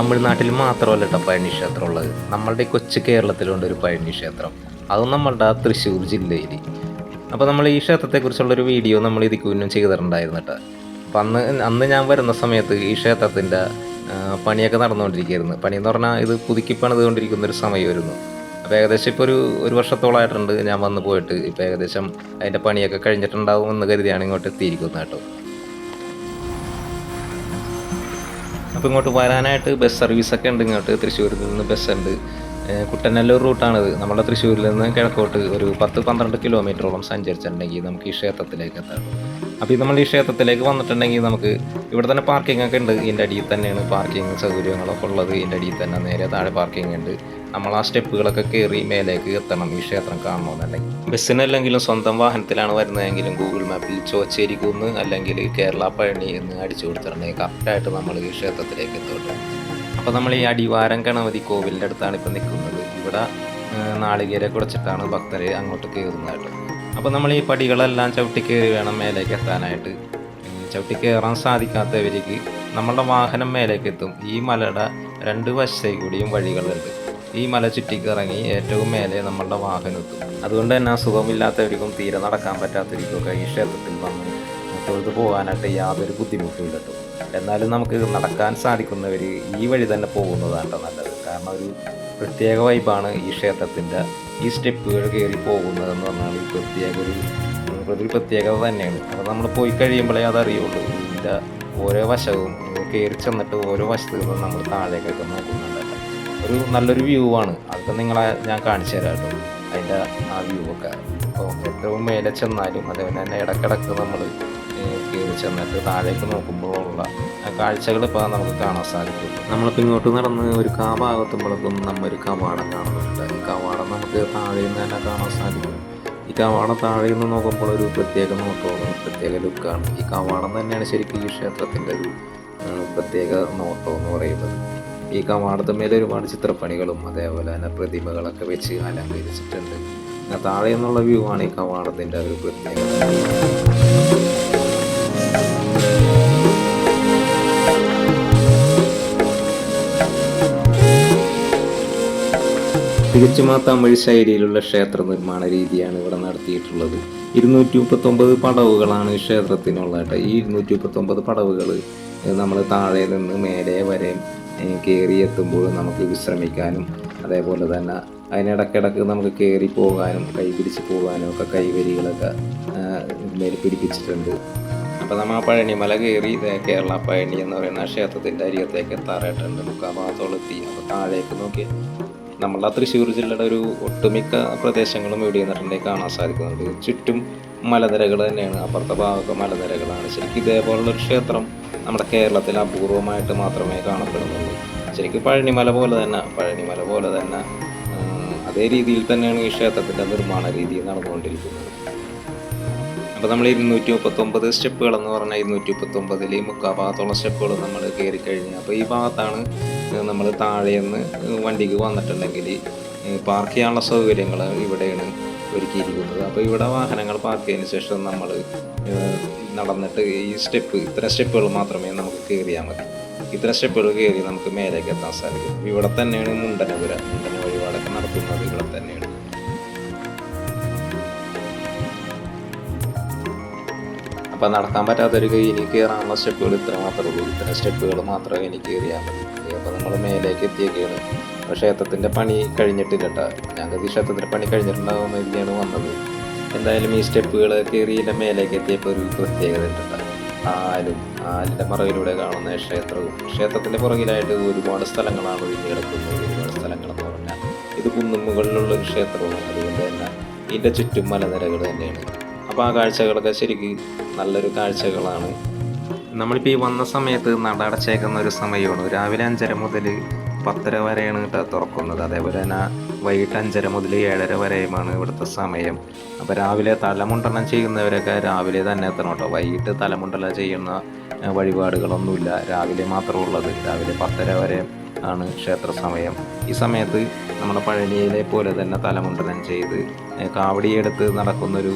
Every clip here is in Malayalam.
തമിഴ്നാട്ടിൽ മാത്രമല്ല കേട്ടോ പഴനി ക്ഷേത്രം ഉള്ളത് നമ്മളുടെ കൊച്ചു കേരളത്തിലുണ്ട് ഒരു പഴനി ക്ഷേത്രം. അതും നമ്മളുടെ ആ തൃശ്ശൂർ ജില്ലയിൽ. അപ്പോൾ നമ്മൾ ഈ ക്ഷേത്രത്തെക്കുറിച്ചുള്ളൊരു വീഡിയോ നമ്മൾ ഇതിക്ക് മുന്നും ചെയ്തിട്ടുണ്ടായിരുന്നു കേട്ടോ അപ്പം അന്ന് അന്ന് ഞാൻ വരുന്ന സമയത്ത് ഈ ക്ഷേത്രത്തിന്റെ പണിയൊക്കെ നടന്നുകൊണ്ടിരിക്കുകയായിരുന്നു. പണി എന്ന് പറഞ്ഞാൽ ഇത് പുതുക്കി പണിതുകൊണ്ടിരിക്കുന്ന ഒരു സമയമായിരുന്നു. അപ്പോൾ ഏകദേശം ഇപ്പോൾ ഒരു ഒരു വർഷത്തോളമായിട്ടുണ്ട് ഞാൻ വന്ന് പോയിട്ട്. ഇപ്പോൾ ഏകദേശം അതിന്റെ പണിയൊക്കെ കഴിഞ്ഞിട്ടുണ്ടാവും എന്ന് കരുതിയാണ് ഇങ്ങോട്ട് എത്തിയിരിക്കുന്നത് കേട്ടോ അപ്പോൾ ഇങ്ങോട്ട് വരാനായിട്ട് ബസ് സർവീസൊക്കെ ഉണ്ട് ഇങ്ങോട്ട് തൃശ്ശൂരിൽ നിന്ന് ബസ് ഏഹ് കുട്ടനല്ലൂർ റൂട്ടാണിത്. നമ്മുടെ തൃശ്ശൂരിൽ നിന്ന് കിഴക്കോട്ട് ഒരു പത്ത് പന്ത്രണ്ട് കിലോമീറ്ററോളം സഞ്ചരിച്ചിട്ടുണ്ടെങ്കിൽ നമുക്ക് ഈ ക്ഷേത്രത്തിലേക്ക് എത്താം. അപ്പോൾ ഇത് നമ്മൾ ഈ ക്ഷേത്രത്തിലേക്ക് വന്നിട്ടുണ്ടെങ്കിൽ നമുക്ക് ഇവിടെ തന്നെ പാർക്കിംഗ് ഒക്കെ ഉണ്ട്. ഇതിന്റെ അടിയിൽ തന്നെയാണ് പാർക്കിംഗ് സൗകര്യങ്ങളൊക്കെ ഉള്ളത്. ഇതിന്റെ അടിയിൽ തന്നെ നേരെ താഴെ പാർക്കിംഗ് ഉണ്ട്. നമ്മൾ ആ സ്റ്റെപ്പുകളൊക്കെ കയറി മേലേക്ക് എത്തണം ഈ ക്ഷേത്രം കാണണമെന്നുണ്ടെങ്കിൽ. ബസ്സിനല്ലെങ്കിലും സ്വന്തം വാഹനത്തിലാണ് വരുന്നതെങ്കിലും ഗൂഗിൾ മാപ്പിൽ ചോച്ചേരി കുന്ന് അല്ലെങ്കിൽ കേരള പഴനി എന്ന് അടിച്ചു കൊടുത്തിട്ടുണ്ടെങ്കിൽ കറക്റ്റായിട്ട് നമ്മൾ ഈ ക്ഷേത്രത്തിലേക്ക് എത്തോട്ടെ അപ്പോൾ നമ്മൾ ഈ അടിവാരം ഗണപതി കോവിലിന്റെ അടുത്താണ് ഇപ്പോൾ നിൽക്കുന്നത്. ഇവിടെ നാളികേരെ കുടച്ചിട്ടാണ് ഭക്തർ അങ്ങോട്ട് കയറുന്നത് അപ്പോൾ നമ്മൾ ഈ പടികളെല്ലാം ചവിട്ടി കയറി വേണം മേലേക്ക് എത്താനായിട്ട്. ചവിട്ടി കയറാൻ സാധിക്കാത്തവർക്ക് നമ്മളുടെ വാഹനം മേലേക്ക് എത്തും. ഈ മലയുടെ രണ്ട് വശത്തേ കൂടിയും വഴികളുണ്ട്. ഈ മല ചുറ്റിക്കിറങ്ങി ഏറ്റവും മേലെ നമ്മളുടെ വാഹനം എത്തും. അതുകൊണ്ട് തന്നെ അസുഖമില്ലാത്തവർക്കും തീരെ നടക്കാൻ പറ്റാത്തവർക്കും ഒക്കെ ഈ ക്ഷേത്രത്തിൽ വന്ന് തൊഴുത് പോകാനായിട്ട് യാതൊരു ബുദ്ധിമുട്ടും ഇല്ല എന്നാലും നമുക്ക് നടക്കാൻ സാധിക്കുന്നവർ ഈ വഴി തന്നെ പോകുന്നതാണ് നല്ലത്. കാരണം ഒരു പ്രത്യേക വൈബാണ് ഈ ക്ഷേത്രത്തിന്റെ ഈ സ്റ്റെപ്പുകൾ കയറി പോകുന്നതെന്ന് പറഞ്ഞാൽ ഒരു പ്രത്യേക ഒരു ഒരു പ്രത്യേകത തന്നെയാണ്. അപ്പോൾ നമ്മൾ പോയി കഴിയുമ്പോഴേ അതറിയുള്ളൂ. ഇതിന്റെ ഓരോ വശവും കയറി ചെന്നിട്ട് ഓരോ വശത്തു നമ്മൾ താഴേക്കൊക്കെ നോക്കുന്നുണ്ടല്ലോ ഒരു നല്ലൊരു വ്യൂ ആണ്. അതൊക്കെ നിങ്ങളെ ഞാൻ കാണിച്ചു തരാം കേട്ടോ. അതിന്റെ ആ വ്യൂ ഒക്കെ. അപ്പോൾ ഏറ്റവും മേലെ ചെന്നാലും അതേപോലെ തന്നെ ഇടക്കിടക്ക് നമ്മൾ കയറി ചെന്നിട്ട് താഴേക്ക് നോക്കുമ്പോഴുള്ള കാഴ്ചകൾ ഇപ്പോൾ നമുക്ക് കാണാൻ സാധിക്കും. നമ്മളിപ്പോൾ ഇങ്ങോട്ട് നടന്ന് ഒരു കാവാകത്തുമ്പോഴൊക്കെ നമ്മൾ നമ്മ ഒരു കവാടം കാണുന്നുണ്ട്. ഈ കവാടം നമുക്ക് താഴെ നിന്ന് തന്നെ കാണാൻ സാധിക്കും. ഈ കവാടം താഴെ നിന്ന് നോക്കുമ്പോൾ ഒരു പ്രത്യേക നോട്ടമാണ് പ്രത്യേക ലുക്കാണ്. ഈ കവാടം തന്നെയാണ് ശരിക്കും ഈ ക്ഷേത്രത്തിന്റെ ഒരു പ്രത്യേക നോട്ടം എന്ന് പറയുന്നത്. ഈ കവാടത്തുമേൽ ഒരുപാട് ചിത്രപ്പണികളും അതേപോലെ തന്നെ പ്രതിമകളൊക്കെ വെച്ച് അലങ്കരിച്ചിട്ടുണ്ട്. താഴെ നിന്നുള്ള വ്യൂ ആണ് ഈ കവാടത്തിന്റെ ഒരു പ്രത്യേകത. തികച്ചും തമിഴ് ശൈലിയിലുള്ള ക്ഷേത്ര നിർമ്മാണ രീതിയാണ് ഇവിടെ നടത്തിയിട്ടുള്ളത്. ഇരുന്നൂറ്റി മുപ്പത്തൊമ്പത് പടവുകളാണ് ക്ഷേത്രത്തിനുള്ളത് ഈ ഇരുന്നൂറ്റി മുപ്പത്തൊമ്പത് പടവുകൾ നമ്മൾ താഴെ നിന്ന് മേലെ വരെ കയറി എത്തുമ്പോൾ നമുക്ക് വിശ്രമിക്കാനും അതേപോലെ തന്നെ അതിനിടക്കിടക്ക് നമുക്ക് കയറി പോകാനും കൈ പിടിച്ച് പോകാനും ഒക്കെ കൈവരികളൊക്കെ മേൽ പിടിപ്പിച്ചിട്ടുണ്ട്. അപ്പോൾ നമ്മൾ ആ പഴനിമല കയറി കേരള പഴനി എന്ന് പറയുന്ന ക്ഷേത്രത്തിന്റെ അരികത്തേക്ക് എത്താറായിട്ടുണ്ട്. മുക്കാൽ എത്തി. അപ്പോൾ താഴേക്ക് നോക്കി നമ്മളുടെ തൃശ്ശൂർ ജില്ലയുടെ ഒരു ഒട്ടുമിക്ക പ്രദേശങ്ങളും ഇവിടെ നിന്നിട്ടുണ്ടെങ്കിൽ കാണാൻ സാധിക്കുന്നുണ്ട്. ചുറ്റും മലനിരകൾ തന്നെയാണ്. അപ്പുറത്തെ ഭാഗമൊക്കെ മലനിരകളാണ്. ശരിക്കും ഇതേപോലുള്ള ഒരു ക്ഷേത്രം നമ്മുടെ കേരളത്തിൽ അപൂർവമായിട്ട് മാത്രമേ കാണപ്പെടുന്നുള്ളൂ. ശരിക്കും പഴനിമല പോലെ തന്നെ പഴനിമല പോലെ തന്നെ അതേ രീതിയിൽ തന്നെയാണ് ഈ ക്ഷേത്രത്തിന്റെ നിർമ്മാണ രീതി നടന്നുകൊണ്ടിരിക്കുന്നത്. അപ്പോൾ നമ്മൾ ഇരുന്നൂറ്റി മുപ്പത്തൊമ്പത് സ്റ്റെപ്പുകൾ എന്ന് പറഞ്ഞാൽ ഇരുന്നൂറ്റി മുപ്പത്തൊമ്പതിൽ മുക്കാൽ ഭാഗത്തോളം സ്റ്റെപ്പുകൾ നമ്മൾ കയറി കഴിഞ്ഞു. അപ്പോൾ ഈ ഭാഗത്താണ് നമ്മൾ താഴെയെന്ന് വണ്ടിക്ക് വന്നിട്ടുണ്ടെങ്കിൽ പാർക്ക് ചെയ്യാനുള്ള സൗകര്യങ്ങൾ ഇവിടെയാണ് ഒരുക്കിയിരിക്കുന്നത്. അപ്പോൾ ഇവിടെ വാഹനങ്ങൾ പാർക്ക് ചെയ്തതിന് ശേഷം നമ്മൾ നടന്നിട്ട് ഈ സ്റ്റെപ്പ് ഇത്ര സ്റ്റെപ്പുകൾ മാത്രമേ നമുക്ക് കയറിയാൽ മതി. ഇത്ര സ്റ്റെപ്പുകൾ കയറി നമുക്ക് മേലേക്ക് എത്താൻ സാധിക്കും. ഇവിടെ തന്നെയാണ് മുണ്ടനപുര. മുണ്ടന വഴിപാടൊക്കെ നടത്തുന്നത് ഇവിടെ. അപ്പം നടക്കാൻ പറ്റാത്തൊരു ഇനി കയറാനുള്ള സ്റ്റെപ്പുകൾ ഇത്ര മാത്രമേ ഉള്ളൂ. ഇത്ര സ്റ്റെപ്പുകൾ മാത്രമേ എനിക്ക് കയറിയാൽ മതി. അപ്പോൾ നമ്മൾ മേലേക്ക് എത്തിയൊക്കെയാണ് അപ്പോൾ ക്ഷേത്രത്തിന്റെ പണി കഴിഞ്ഞിട്ടില്ല കേട്ടോ. ഞങ്ങൾക്ക് ക്ഷേത്രത്തിന്റെ പണി കഴിഞ്ഞിട്ടുണ്ടാകുന്ന രീതിയാണ് വന്നത്. എന്തായാലും ഈ സ്റ്റെപ്പുകൾ കയറി ഇതിന്റെ മേലേക്ക് എത്തിയപ്പോൾ ഒരു പ്രത്യേകത ഉണ്ട് ആലും ആലിന്റെ മറവിലൂടെ കാണുന്ന ക്ഷേത്രവും. ക്ഷേത്രത്തിന്റെ പുറകിലായിട്ട് ഒരുപാട് സ്ഥലങ്ങളാണ് ഒഴിഞ്ഞു കിടക്കുന്നത്. ഒരുപാട് സ്ഥലങ്ങളെന്ന് പറഞ്ഞാൽ ഇത് കുന്നുമുകളിലുള്ള ഒരു ക്ഷേത്രമാണ് അതുകൊണ്ട് തന്നെ ഇതിന്റെ ചുറ്റും മലനിരകൾ തന്നെയാണ്. അപ്പോൾ ആ കാഴ്ചകളൊക്കെ ശരിക്കും നല്ലൊരു കാഴ്ചകളാണ്. നമ്മളിപ്പോൾ ഈ വന്ന സമയത്ത് നട അടച്ചേക്കുന്ന ഒരു സമയമാണ്. രാവിലെ അഞ്ചര മുതൽ പത്തര വരെയാണ് കേട്ടോ തുറക്കുന്നത്. അതേപോലെ തന്നെ വൈകിട്ട് അഞ്ചര മുതൽ ഏഴര വരെയുമാണ് ഇവിടുത്തെ സമയം. അപ്പോൾ രാവിലെ തലമുണ്ടനം ചെയ്യുന്നവരൊക്കെ രാവിലെ തന്നെ എത്തണം കേട്ടോ. വൈകിട്ട് തലമുണ്ടല ചെയ്യുന്ന വഴിപാടുകളൊന്നുമില്ല. രാവിലെ മാത്രമേ ഉള്ളത്. രാവിലെ പത്തര വരെ ആണ് ക്ഷേത്ര സമയം. ഈ സമയത്ത് നമ്മുടെ പഴനിയിലെ പോലെ തന്നെ തലമുണ്ടനം ചെയ്ത് കാവടിയെടുത്ത് നടക്കുന്നൊരു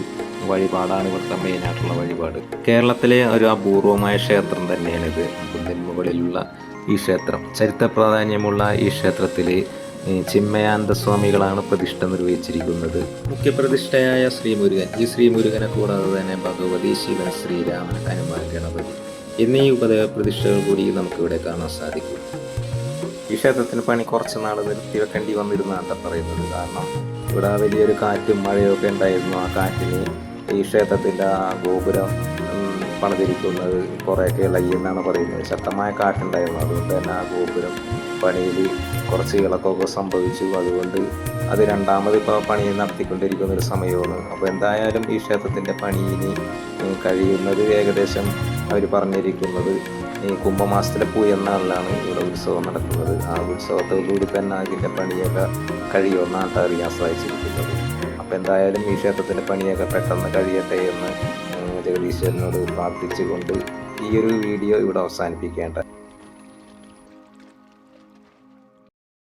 വഴിപാടാണ് ഇവിടുത്തെ മെയിനായിട്ടുള്ള വഴിപാട്. കേരളത്തിലെ ഒരു അപൂർവമായ ക്ഷേത്രം തന്നെയാണിത് ബുദ്ധൻ മുകളിലുള്ള ഈ ക്ഷേത്രം. ചരിത്ര പ്രാധാന്യമുള്ള ഈ ക്ഷേത്രത്തിൽ ചിന്മയാനന്ദ സ്വാമികളാണ് പ്രതിഷ്ഠ നിർവഹിച്ചിരിക്കുന്നത്. മുഖ്യപ്രതിഷ്ഠയായ ശ്രീമുരുകൻ. ഈ ശ്രീമുരുകനെ കൂടാതെ തന്നെ ഭഗവതി ശിവൻ ശ്രീരാമൻ ഹനുമാൻ ഗണപതി എന്നീ ഉപദേവ പ്രതിഷ്ഠകൾ കൂടി നമുക്കിവിടെ കാണാൻ സാധിക്കും. ഈ ക്ഷേത്രത്തിന് പണി കുറച്ച് നാൾ നിർത്തി വെക്കേണ്ടി വന്നിരുന്നാണ് പറയുന്നത്. കാരണം ഇവിടെ വലിയൊരു കാറ്റും മഴയൊക്കെ ഉണ്ടായിരുന്നു. ആ കാറ്റിന് ഈ ക്ഷേത്രത്തിന്റെ ആ ഗോപുരം പണിതിരിക്കുന്നത് കുറേയൊക്കെ ഇളകി എന്നാണ് പറയുന്നത്. ശക്തമായ കാറ്റുണ്ടായിരുന്നു. അതുകൊണ്ട് തന്നെ ആ ഗോപുരം പണിയിൽ കുറച്ച് ഇളക്കമൊക്കെ സംഭവിച്ചു. അതുകൊണ്ട് അത് രണ്ടാമത് ഇപ്പോൾ പണി നടത്തിക്കൊണ്ടിരിക്കുന്ന ഒരു സമയമാണ്. അപ്പോൾ എന്തായാലും ഈ ക്ഷേത്രത്തിന്റെ പണിയിന് ഉം, കഴിയുന്നത് ഏകദേശം അവർ പറഞ്ഞിരിക്കുന്നത് ഈ കുംഭമാസത്തിലെ പൂയെന്നാളിലാണ് ഇവിടെ ഉത്സവം നടക്കുന്നത്. ആ ഉത്സവത്തോടുകൂടി തന്നെ അതിന്റെ പണിയൊക്കെ കഴിയുമെന്നാണ് അറിയാൻ സാധിച്ചിരിക്കുന്നത്. അപ്പോൾ എന്തായാലും ഈ ക്ഷേത്രത്തിന്റെ പണിയൊക്കെ പെട്ടെന്ന് കഴിയട്ടെ എന്ന് ജഗദീശ്വരനോട് പ്രാർത്ഥിച്ചുകൊണ്ട് ഈ ഒരു വീഡിയോ ഇവിടെ അവസാനിപ്പിക്കേണ്ട.